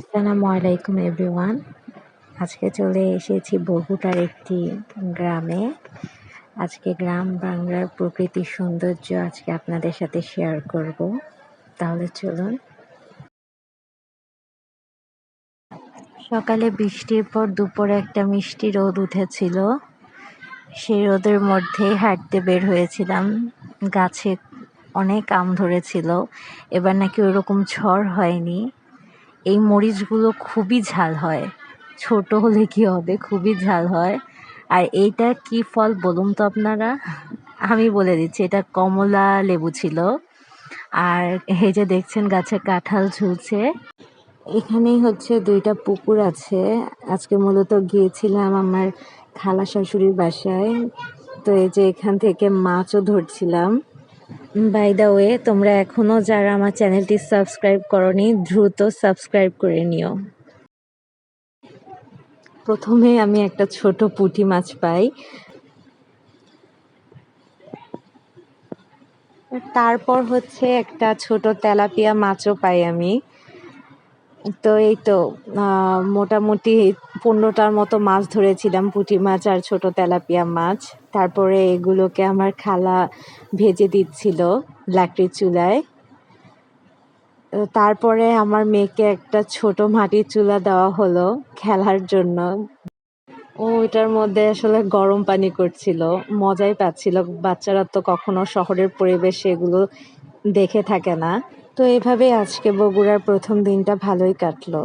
আসসালামু আলাইকুম, এভরিওয়ান। আজকে চলে এসেছি বগুড়ার একটি গ্রামে। আজকে গ্রাম বাংলার প্রকৃতির সৌন্দর্য আজকে আপনাদের সাথে শেয়ার করব। তাহলে চলুন। সকালে বৃষ্টির পর দুপুরে একটা মিষ্টি রোদ উঠেছিল। সেই রোদের মধ্যেই হাঁটতে বের হয়েছিলাম। গাছে অনেক আম ধরেছিল। এবার নাকি ওরকম ঝড় হয়নি। এই মরিচগুলো খুবই ঝাল হয়। ছোট হলে কি হবে? খুবই ঝাল হয়। আর এইটা কি ফল বলুন তো আপনারা? আমি বলে দিচ্ছি, এটা কমলা লেবু ছিল। আর এই যে দেখছেন গাছে কাঁঠাল ঝুলছে। এখানেই হচ্ছে দুইটা পুকুর আছে। আজকে মূলত গিয়েছিলাম আমার খালা শাশুড়ির বাসায়। তো এই যে এখান থেকে মাছও ধরছিলাম। বাই দ্য ওয়ে তোমরা এখনও যারা আমার চ্যানেলটি সাবস্ক্রাইব করনি, দ্রুত সাবস্ক্রাইব করে নিও। প্রথমে আমি একটা ছোট পুঁটি মাছ পাই। তারপর হচ্ছে একটা ছোট তেলাপিয়া মাছও পাই আমি। তো এই তো মোটামুটি পনেরোটার মতো মাছ ধরেছিলাম, পুঁটি মাছ আর ছোট তেলাপিয়া মাছ। তারপরে এগুলোকে আমার খালা ভেজে দিচ্ছিল লাকড়ির চুলায়। তারপরে আমার মেয়েকে একটা ছোট মাটির চুলা দেওয়া হলো খেলার জন্য। ও এটার মধ্যে আসলে গরম পানি করছিল, মজাই পাচ্ছিল। বাচ্চারা তো কখনো শহরের পরিবেশে এগুলো দেখে থাকে না। তো এভাবে আজকে বগুড়ার প্রথম দিনটা ভালোই কাটলো।